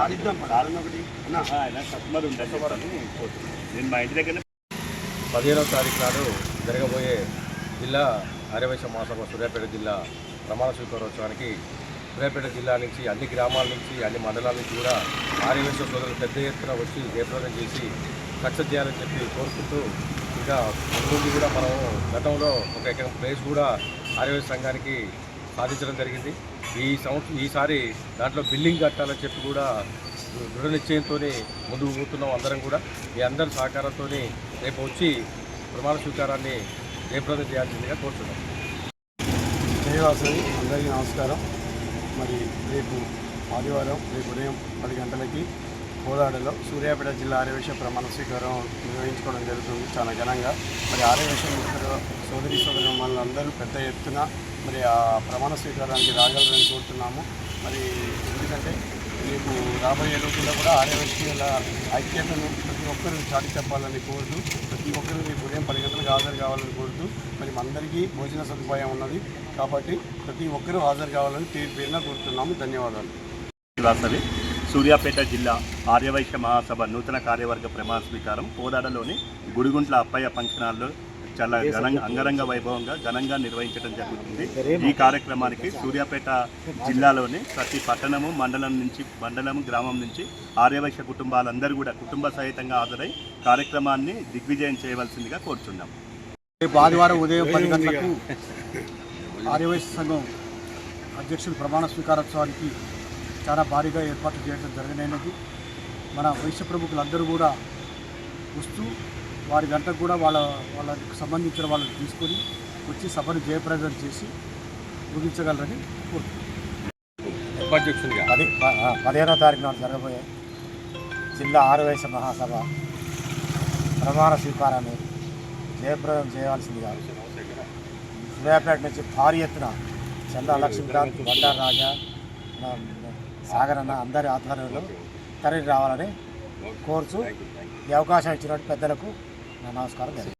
ఆడిద్దాం ఆడిన ఒకటి. అన్న ఆయన కస్టమర్ నేను మా ఇంటి దగ్గర పదిహేనవ తారీఖు నాడు జరగబోయే జిల్లా ఆర్యవైశ్య మహాసభ సూర్యాపేట జిల్లా ప్రమాణ స్వీకారోత్సవానికి సూర్యాపేట జిల్లా నుంచి అన్ని గ్రామాల నుంచి అన్ని మండలాల నుంచి కూడా ఆర్యవైశ్య సోదరులు పెద్ద ఎత్తున వచ్చి జయప్రదం చేసి సక్సెస్ చేయాలని చెప్పి కోరుకుంటూ ఇంకా ముందు కూడా మనం గతంలో ఒక ఎకరం ప్లేస్ కూడా ఆర్యవైశ్య సంఘానికి సాధించడం జరిగింది. ఈ సంవత్సరం ఈసారి దాంట్లో బిల్డింగ్ కట్టాలని చెప్పి కూడా దృఢ నిశ్చయంతోనే ముందుకు పోతున్నాం అందరం కూడా. మీ అందరి సహకారంతో రేపు వచ్చి ప్రమాణ స్వీకారాన్ని జయప్రదం చేయాల్సిందిగా కోరుతున్నాం. శ్రీనివాసరి అందరికీ నమస్కారం. మరి రేపు ఆదివారం రేపు ఉదయం పది గంటలకి కోదాడలో సూర్యాపేట జిల్లా ఆర్యవేశ ప్రమాణ స్వీకారం నిర్వహించుకోవడం జరుగుతుంది చాలా ఘనంగా. మరి ఆర్యవేశ మిత్రులు సోదరి సోదరి అందరూ పెద్ద ఎత్తున మరి ఆ ప్రమాణ స్వీకారానికి రాగలరని కోరుతున్నాము. మరి ఎందుకంటే రేపు రాబోయే రోజుల్లో కూడా ఆర్యవేశీయుల ఐక్యతను ప్రతి ఒక్కరూ చాటి చెప్పాలని కోరుతూ ప్రతి ఒక్కరూ రేపు ఉదయం పది గంటలకు హాజరు కావాలని కోరుతూ మరి అందరికీ భోజన సదుపాయం ఉన్నది. కాబట్టి ప్రతి ఒక్కరూ హాజరు కావాలని పేరు పేరున కోరుతున్నాము. ధన్యవాదాలు. వాసవి సూర్యాపేట జిల్లా ఆర్యవైశ్య మహాసభ నూతన కార్యవర్గ ప్రమాణ స్వీకారం. కోదాడలోని గుడిగుంట్ల అప్పయ్య ఫంక్షన్ హాల్లో చాలా ఘనంగా అంగరంగ వైభవంగా ఘనంగా నిర్వహించడం జరుగుతుంది. ఈ కార్యక్రమానికి సూర్యాపేట జిల్లాలోని ప్రతి పట్టణము మండలం నుంచి మండలం గ్రామం నుంచి ఆర్యవైశ్య కుటుంబాలందరూ కూడా కుటుంబ సహితంగా హాజరై కార్యక్రమాన్ని దిగ్విజయం చేయవలసిందిగా కోరుచున్నాం. రేపు ఆదివారం ఉదయం పది గంటలకు ఆర్యవైశ్య సంఘం అధ్యక్షులు ప్రమాణ స్వీకారోత్సవానికి చాలా భారీగా ఏర్పాట్లు చేయడం జరిగినది. మన వైశ్య ప్రముఖులందరూ కూడా వస్తూ వారి గంటకు కూడా వాళ్ళ వాళ్ళకి సంబంధించిన వాళ్ళని తీసుకొని వచ్చి సభను జయప్రదం చేసి ముగించగలరని కోరుతున్నాను ఉపాధ్యక్షునిగా పది పదిహేనో తారీఖు నాడు జరగబోయే జిల్లా ఆరువైశ్య మహాసభ ప్రమాణ స్వీకారాన్ని జయప్రదం చేయాల్సిందిగా సూర్యాపేట నుంచి భారీ ఎత్తున చందా లక్ష్మీకాంత్ బండారు రాజా సాగర్ అన్న అందరి ఆధ్వర్యంలో తరలి రావాలని కోరుచు ఈ అవకాశం ఇచ్చినట్టు పెద్దలకు నా నమస్కారం.